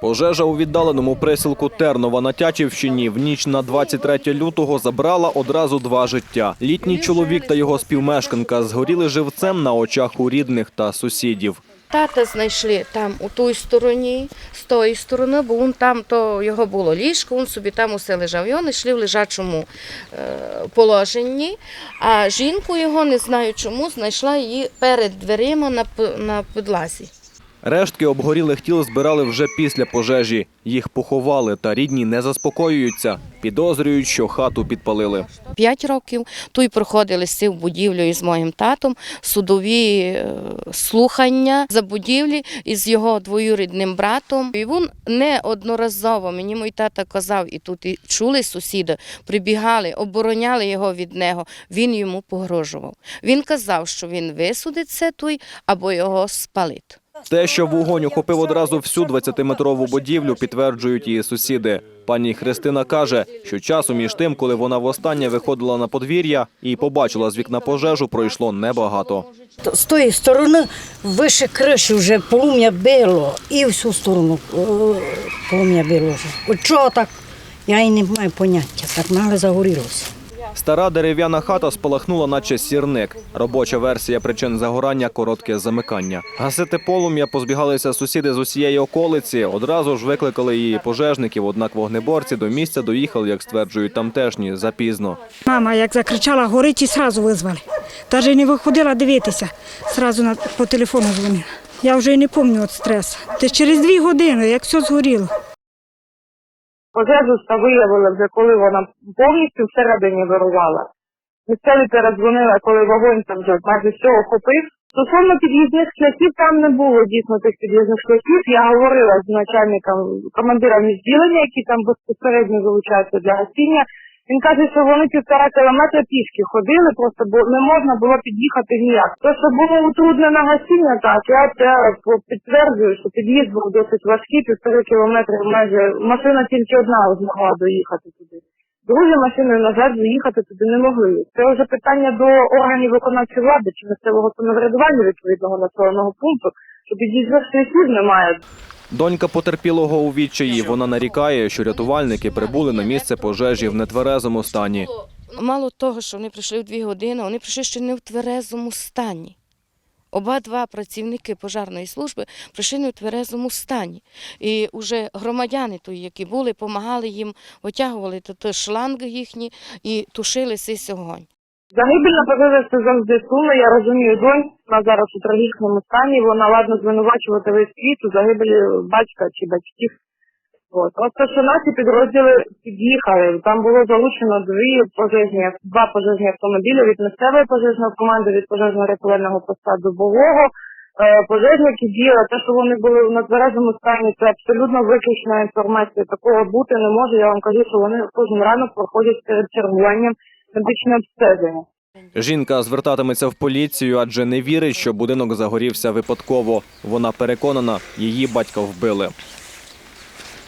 Пожежа у віддаленому присілку Тернова на Тячівщині в ніч на 23 лютого забрала одразу два життя. Літній чоловік та його співмешканка згоріли живцем на очах у рідних та сусідів. Тата знайшли там у той стороні, з тої сторони, бо він там то його було ліжко, він собі там усе лежав. Його знайшли в лежачому е, положенні, а жінку його не знаю чому, знайшла її перед дверима на, підлазі. Рештки обгорілих тіл збирали вже після пожежі. Їх поховали, та рідні не заспокоюються. Підозрюють, що хату підпалили. П'ять років тут проходили з цим будівлю із моїм татом судові е, слухання за будівлі із його двоюрідним братом. І він неодноразово мені мій тата казав, і тут і чули сусіди, прибігали, обороняли його від нього. Він йому погрожував. Він казав, що він висудить це той або його спалить. Те, що вогонь охопив одразу всю 20-метрову будівлю, підтверджують її сусіди. Пані Христина каже, що часу між тим, коли вона востаннє виходила на подвір'я і побачила з вікна пожежу, пройшло небагато. З тої сторони вище криші вже полум'я било, і всю сторону е, полум'я било. От чого так? Я і не маю поняття, так нагле загорілося. Стара дерев'яна хата спалахнула, наче сірник. Робоча версія причин загорання коротке замикання. Гасити полум'я позбігалися сусіди з усієї околиці. Одразу ж викликали її пожежників. Однак вогнеборці до місця доїхали, як стверджують тамтешні, запізно. Мама як закричала, горить і сразу визвали. Навіть не виходила дивитися, сразу по телефону дзвонила. Я вже й не пам'ятаю від стресу. Це через дві години, як все згоріло. Пожежу виявили вже коли вона повністю всередині вирувала. Місцеві передзвонили, коли вогонь там вже майже все охопив. Стосовно під'їзних шляхів там не було дійсно тих під'їзних шляхів. Я говорила з начальником командиром відділення, які там безпосередньо залучаються для гасіння. Він каже, що вони півтора кілометра пішки ходили, просто бо не можна було під'їхати ніяк. То, що було утруднене гасіння, так я це підтверджую, що під'їзд був досить важкий, півтори кілометри майже машина тільки одна змогла доїхати туди. Другі машини, на жаль, доїхати туди не могли. Це вже питання до органів виконавчої влади чи місцевого самоврядування відповідного населеного пункту, що під'їзних шляхів немає. Донька потерпілого у відчаї. Вона нарікає, що рятувальники прибули на місце пожежі в нетверезому стані. Мало того, що вони прийшли в дві години, вони прийшли ще не в тверезому стані. Оба два працівники пожарної служби прийшли не в тверезому стані. І вже громадяни, тут, які були, допомагали їм, витягували шланги їхні і тушили цей огонь. Загибель на пожежі це завжди сумно. Я розумію донь, вона зараз у трагічному стані. Вона ладно звинувачувати весь світ у загибелі батька чи батьків. От. Просто що наші підрозділи під'їхали. Там було залучено дві пожежні, два пожежні автомобілі від місцевої пожежної команди, від пожежно-рятувального поста Дубового. Е, Пожежники діяли, те, що вони були в нетверезому стані, це абсолютно виключна інформація. Такого бути не може. Я вам кажу, що вони кожен ранок проходять перед чергуванням медичне обстеження. Жінка звертатиметься в поліцію, адже не вірить, що будинок загорівся випадково. Вона переконана, її батька вбили.